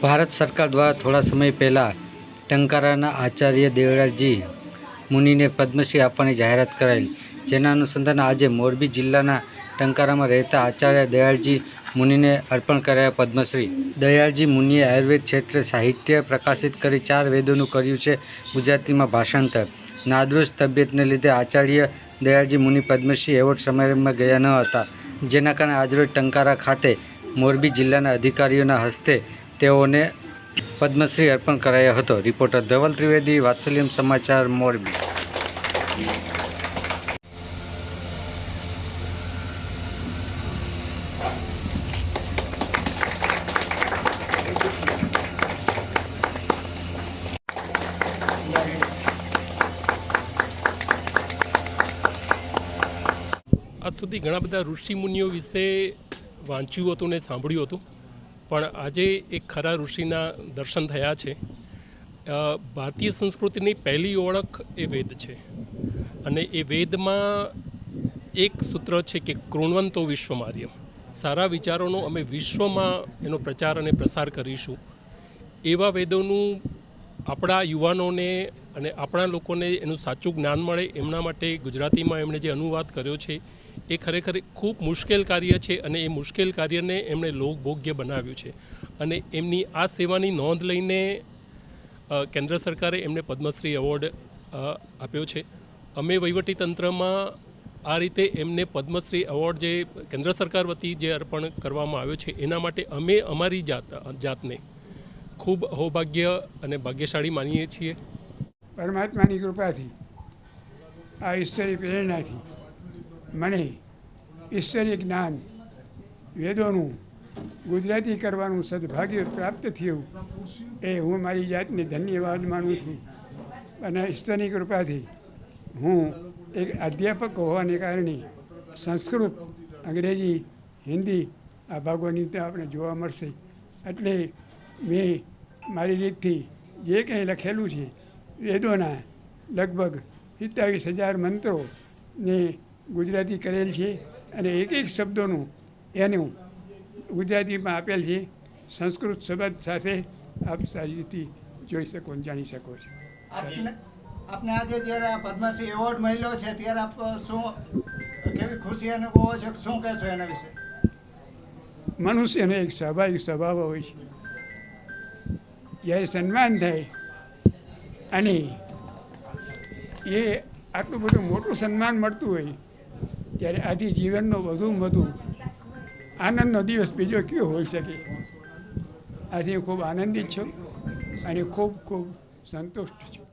ભારત સરકાર દ્વારા થોડા સમય પહેલાં ટંકારાના આચાર્ય દેવરાજી મુનિને પદ્મશ્રી આપવાની જાહેરાત કરાઈ. જેના અનુસંધાને આજે મોરબી જિલ્લાના ટંકારામાં રહેતા આચાર્ય દયાળજી મુનિને અર્પણ કરાયા પદ્મશ્રી. દયાળજી મુનિએ આયુર્વેદ ક્ષેત્રે સાહિત્ય પ્રકાશિત કરી ચાર વેદોનું કર્યું છે ગુજરાતીમાં ભાષાંતર. નાદુરસ્ત તબિયતને લીધે આચાર્ય દયાળજી મુનિ પદ્મશ્રી એવોર્ડ સમારંભમાં ગયા ન હતા. જેના કારણે આજરોજ ટંકારા ખાતે મોરબી જિલ્લાના અધિકારીઓના હસ્તે તેઓને પદ્મશ્રી અર્પણ કરાયો હતો. રિપોર્ટર ધવલ ત્રિવેદી, વાત્સલ્યમ સમાચાર, મોરબી. આજ સુધી ઘણા બધા ઋષિમુનિઓ વિશે વાંચ્યું હતું ને સાંભળ્યું હતું. પણ આજે એક ખરા ઋષિના દર્શન થયા છે. ભારતીય સંસ્કૃતિની પહેલી ઓળખ એ વેદ છે. અને એ વેદમાં એક સૂત્ર છે કે કૃણવંતો વિશ્વમાર્ય સારા વિચારોનો અમે વિશ્વમાં એનો પ્રચાર અને પ્રસાર કરીશું. એવા વેદોનું આપણા યુવાનોને અને આપણા લોકોને એનું સાચું જ્ઞાન મળે એમના માટે ગુજરાતીમાં એમણે જે અનુવાદ કર્યો છે એ ખરેખર ખૂબ મુશ્કેલ કાર્ય છે અને એ મુશ્કેલ કાર્યને એમણે લોકભોગ્ય બનાવ્યું છે. અને એમની આ સેવાની નોંધ લઈને કેન્દ્ર સરકારે એમને પદ્મશ્રી એવોર્ડ આપ્યો છે. અમે વહીવટીતંત્રમાં આ રીતે એમને પદ્મશ્રી એવોર્ડ જે કેન્દ્ર સરકાર વતી જે અર્પણ કરવામાં આવ્યો છે, એના માટે અમે અમારી જાત, જાતને ખૂબ અહોભાગ્ય અને ભાગ્યશાળી માનીએ છીએ. પરમાત્માની કૃપાથી, આ ઈશ્વરી પ્રેરણાથી મને ઈશ્વરીય જ્ઞાન, વેદોનું, ગુજરાતી કરવાનું સદભાગ્ય પ્રાપ્ત થયું એ હું મારી જાતને ધન્યવાદ માનું છું. અને ઈશ્વરની કૃપાથી હું એક અધ્યાપક હોવાને કારણે સંસ્કૃત, અંગ્રેજી, હિન્દી આ ભાગોની તો આપણે જોવા મળશે. એટલે મેં મારી રીતથી જે કંઈ લખેલું છે, વેદોના લગભગ સિત્તાવીસ હજાર મંત્રો ને ગુજરાતી કરેલ છે અને એક એક શબ્દોનું એનું ગુજરાતીમાં આપેલ છે. સંસ્કૃત શબ્દ સાથે આપ સારી રીતે જોઈ શકો જાણી શકો છો. આપને આપને આજે જ્યારે આ પદ્મશ્રી એવોર્ડ મળ્યો છે ત્યારે આપ શું કેવી ખુશી અનુભવો છો શું કહેશો એના વિશે? મનુષ્યનો એક સ્વાભાવિક સ્વભાવ હોય છે. જ્યારે સન્માન થાય અને એ આટલું બધું મોટું સન્માન મળતું હોય ત્યારે આથી જીવનનો વધુમાં વધુ આનંદનો દિવસ બીજો કયો હોઈ શકે? આથી હું ખૂબ આનંદિત છું અને ખૂબ ખૂબ સંતુષ્ટ છું.